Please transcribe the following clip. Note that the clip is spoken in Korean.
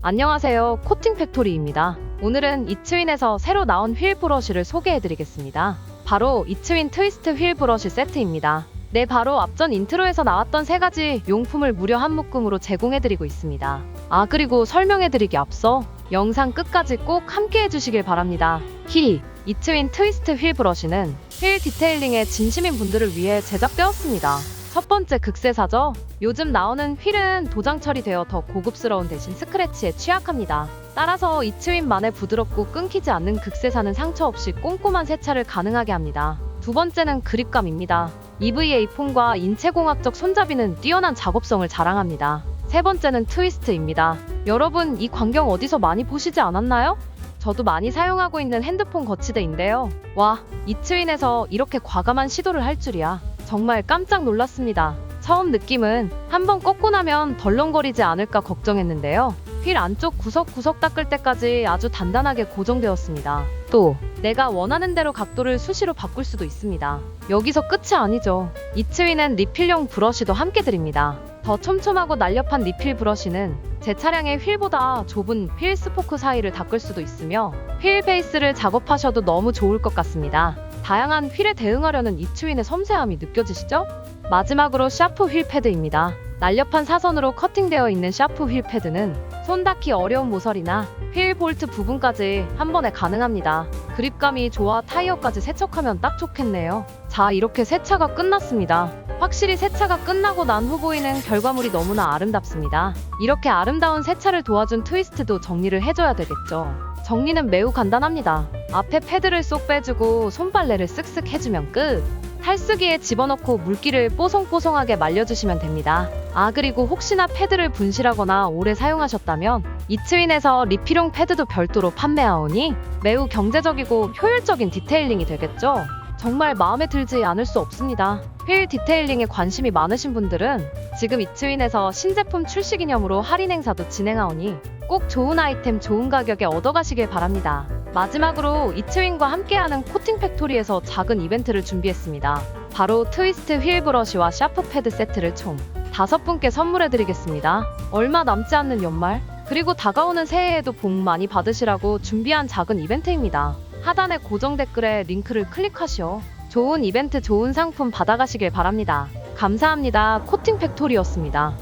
안녕하세요. 코팅 팩토리입니다. 오늘은 이츠윈에서 새로 나온 휠 브러쉬를 소개해드리겠습니다. 바로 이츠윈 트위스트 휠 브러쉬 세트입니다. 네, 바로 앞전 인트로에서 나왔던 세 가지 용품을 무려 한 묶음으로 제공해드리고 있습니다. 아, 그리고 설명해드리기 앞서 영상 끝까지 꼭 함께 해주시길 바랍니다. 히! 이츠윈 트위스트 휠 브러쉬는 휠 디테일링에 진심인 분들을 위해 제작되었습니다. 첫 번째 극세사죠. 요즘 나오는 휠은 도장 처리되어 더 고급스러운 대신 스크래치에 취약합니다. 따라서 이츠윈만의 부드럽고 끊기지 않는 극세사는 상처 없이 꼼꼼한 세차를 가능하게 합니다. 두 번째는 그립감입니다. EVA 폼과 인체공학적 손잡이는 뛰어난 작업성을 자랑합니다. 세 번째는 트위스트입니다. 여러분 이 광경 어디서 많이 보시지 않았나요? 저도 많이 사용하고 있는 핸드폰 거치대인데요. 와, 이츠윈에서 이렇게 과감한 시도를 할 줄이야. 정말 깜짝 놀랐습니다. 처음 느낌은 한번 꺾고 나면 덜렁거리지 않을까 걱정했는데요. 휠 안쪽 구석구석 닦을 때까지 아주 단단하게 고정되었습니다. 또 내가 원하는 대로 각도를 수시로 바꿀 수도 있습니다. 여기서 끝이 아니죠. 이츠윈은 리필용 브러쉬도 함께 드립니다. 더 촘촘하고 날렵한 리필 브러쉬는 제 차량의 휠보다 좁은 휠 스포크 사이를 닦을 수도 있으며 휠 베이스를 작업하셔도 너무 좋을 것 같습니다. 다양한 휠에 대응하려는 이츠윈의 섬세함이 느껴지시죠? 마지막으로 샤프 휠 패드입니다. 날렵한 사선으로 커팅되어 있는 샤프 휠 패드는 손 닿기 어려운 모서리나 휠 볼트 부분까지 한 번에 가능합니다. 그립감이 좋아 타이어까지 세척하면 딱 좋겠네요. 자, 이렇게 세차가 끝났습니다. 확실히 세차가 끝나고 난 후 보이는 결과물이 너무나 아름답습니다. 이렇게 아름다운 세차를 도와준 트위스트도 정리를 해줘야 되겠죠. 정리는 매우 간단합니다. 앞에 패드를 쏙 빼주고 손빨래를 쓱쓱 해주면 끝. 탈수기에 집어넣고 물기를 뽀송뽀송하게 말려주시면 됩니다. 아 그리고 혹시나 패드를 분실하거나 오래 사용하셨다면 이츠윈에서 리필용 패드도 별도로 판매하오니 매우 경제적이고 효율적인 디테일링이 되겠죠. 정말 마음에 들지 않을 수 없습니다. 휠 디테일링에 관심이 많으신 분들은 지금 이츠윈에서 신제품 출시 기념으로 할인 행사도 진행하오니 꼭 좋은 아이템 좋은 가격에 얻어가시길 바랍니다. 마지막으로 이츠윈과 함께하는 코팅 팩토리에서 작은 이벤트를 준비했습니다. 바로 트위스트 휠 브러쉬와 샤프 패드 세트를 총 다섯 분께 선물해드리겠습니다. 얼마 남지 않는 연말 그리고 다가오는 새해에도 복 많이 받으시라고 준비한 작은 이벤트입니다. 하단의 고정 댓글에 링크를 클릭하시오. 좋은 이벤트 좋은 상품 받아가시길 바랍니다. 감사합니다. 코팅 팩토리였습니다.